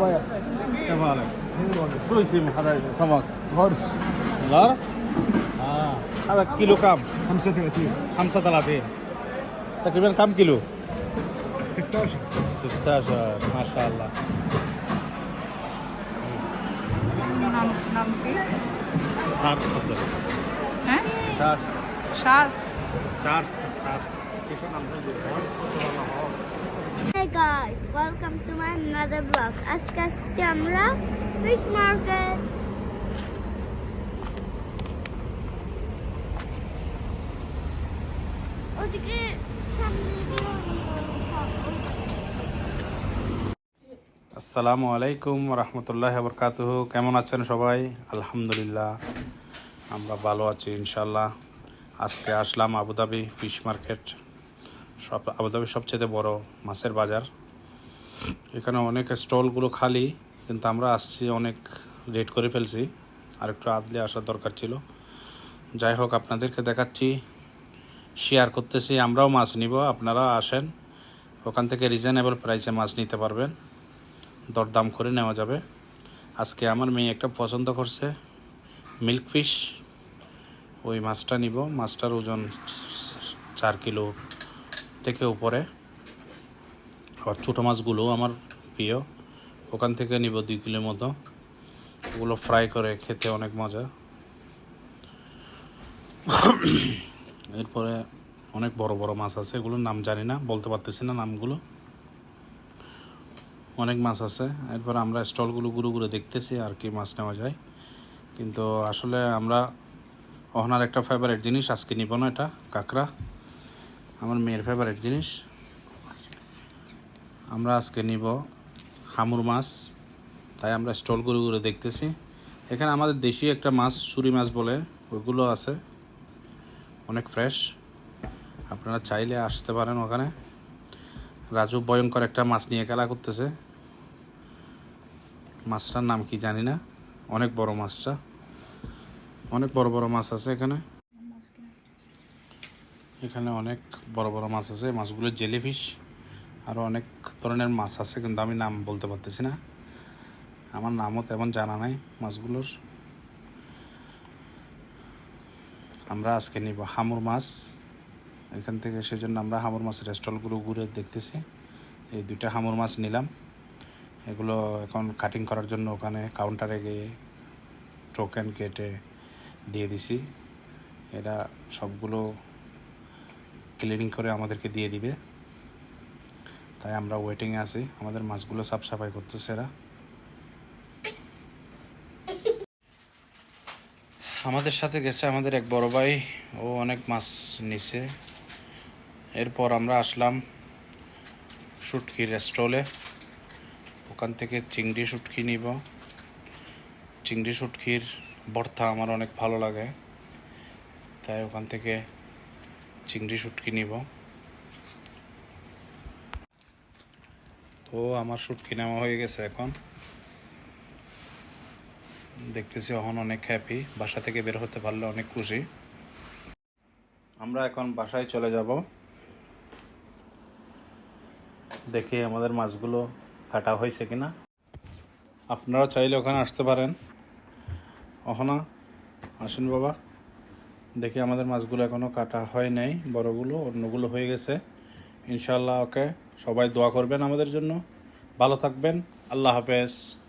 بايع كيف حالك؟ شو اسم هذا السمك؟ غرس غرف؟ اه هذا كيلو كم؟ 35 35 تقريبا كم كيلو؟ 16 16 ما شاء الله নাম নাম কি চার্জ কত হ্যাঁ চার্জ সার চার্জ চার্জ কিছু নাম Hey guys, welcome to my another vlog. আজকে আসছি আমরা সামনে দিয়ে আসসালামু আলাইকুম রহমতুল্লাহ বরকাতুহ কেমন আছেন সবাই? আলহামদুলিল্লাহ আমরা ভালো আছি ইনশাল্লাহ আজকে আসলাম আবুধাবি ফিশ মার্কেট। সব আবুধাবির সবচেয়ে বড় মাছের বাজার। এখানে অনেক স্টলগুলো খালি, কিন্তু আমরা আসছি অনেক রেট করে ফেলছি। আর একটু আদলে আসার দরকার ছিল। যাই হোক, আপনাদেরকে দেখাচ্ছি শেয়ার করতেছি, আমরাও মাছ নিব, আপনারা আসেন। ওখান থেকে রিজনেবল প্রাইসে মাছ নিতে পারবেন। দরদাম করে নেওয়া যাবে। আজকে আমার মেয়ে একটা পছন্দ করছে মিল্ক ফিশ ওই মাছটা নিব, মাছটার ওজন চার কিলো। থেকে উপরে। আবার ছোটো মাছগুলো আমার প্রিয়। ওখান থেকে নিব দুই কিলোর মতো। ওগুলো ফ্রাই করে খেতে অনেক মজা। এরপরে অনেক বড় বড় মাছ আছে, এগুলোর নাম জানি না, বলতে পারতেছি না নামগুলো। অনেক মাছ আছে। এরপর আমরা স্টলগুলো ঘুরে ঘুরে দেখতেছি আর কি মাছ নেওয়া যায়। কিন্তু আসলে আমরা ওনার একটা ফেভারিট জিনিস আজকে নিব না এটা, কাঁকড়া। আমার মেয়ের ফেভারিট জিনিস। আমরা আজকে নিব হামুর মাছ। তাই আমরা স্টল করে করে দেখতেছি। এখানে আমাদের দেশি একটা মাছ, সুরি মাছ বলে ওইগুলো আছে। অনেক ফ্রেশ আপনারা চাইলে আসতে পারেন ওখানে। রাজু ভয়ঙ্কর একটা মাছ নিয়ে খেলা করতেছে। মাছটার নাম কি জানি না। অনেক বড় মাছটা। অনেক বড় বড় মাছ আছে এখানে। এখানে অনেক বড় বড় মাছ আছে। মাছগুলো জেলিফিশ আরও অনেক ধরনের মাছ আছে, কিন্তু আমি নাম বলতে পারতেছি না। আমার নামও তেমন জানা নাই মাছগুলোর। আমরা আজকে নিব হামুর মাছ। এখান থেকে সেজন্য আমরা হামুর মাছের স্টলগুলো ঘুরে দেখতেছি। এই দুইটা হামুর মাছ নিলাম। এগুলো এখন কাটিং করার জন্য ওখানে কাউন্টারে গিয়ে টোকেন কেটে দিয়ে দিছি। এরা সবগুলো ক্লিনিং করে আমাদেরকে দিয়ে দিবে। তাই আমরা ওয়েটিংয়ে আছি। আমাদের মাছগুলো সাফ সাফাই করতেছে এরা। আমাদের সাথে গেছে আমাদের এক বড় ভাই। ও অনেক মাছ নিছে। এরপর আমরা আসলাম শুটকির স্টলে ওখান থেকে চিংড়ি শুটকি নিব। চিংড়ি শুটকির ভর্তা আমার অনেক ভালো লাগে। তাই ওখান থেকে চিংড়ি শুটকি নিব। তো আমার শুটকি নেওয়া হয়ে গেছে এখন। দেখতেছি এখন অনেক হ্যাপি বাসা থেকে বের হতে পারলে অনেক খুশি। আমরা এখন বাসায় চলে যাব। দেখি আমাদের মাছগুলো কাটা হয়েছে কিনা। আপনারা চাইলে ওখানে আসতে পারেন। অহনা, আসুন বাবা। দেখি আমাদের মাছগুলো এখনও কাটা হয় নাই, বড়গুলো, অন্যগুলো হয়ে গেছে। ইনশাল্লাহ ওকে, সবাই দোয়া করবেন আমাদের জন্য। ভালো থাকবেন, আল্লাহ হাফেজ।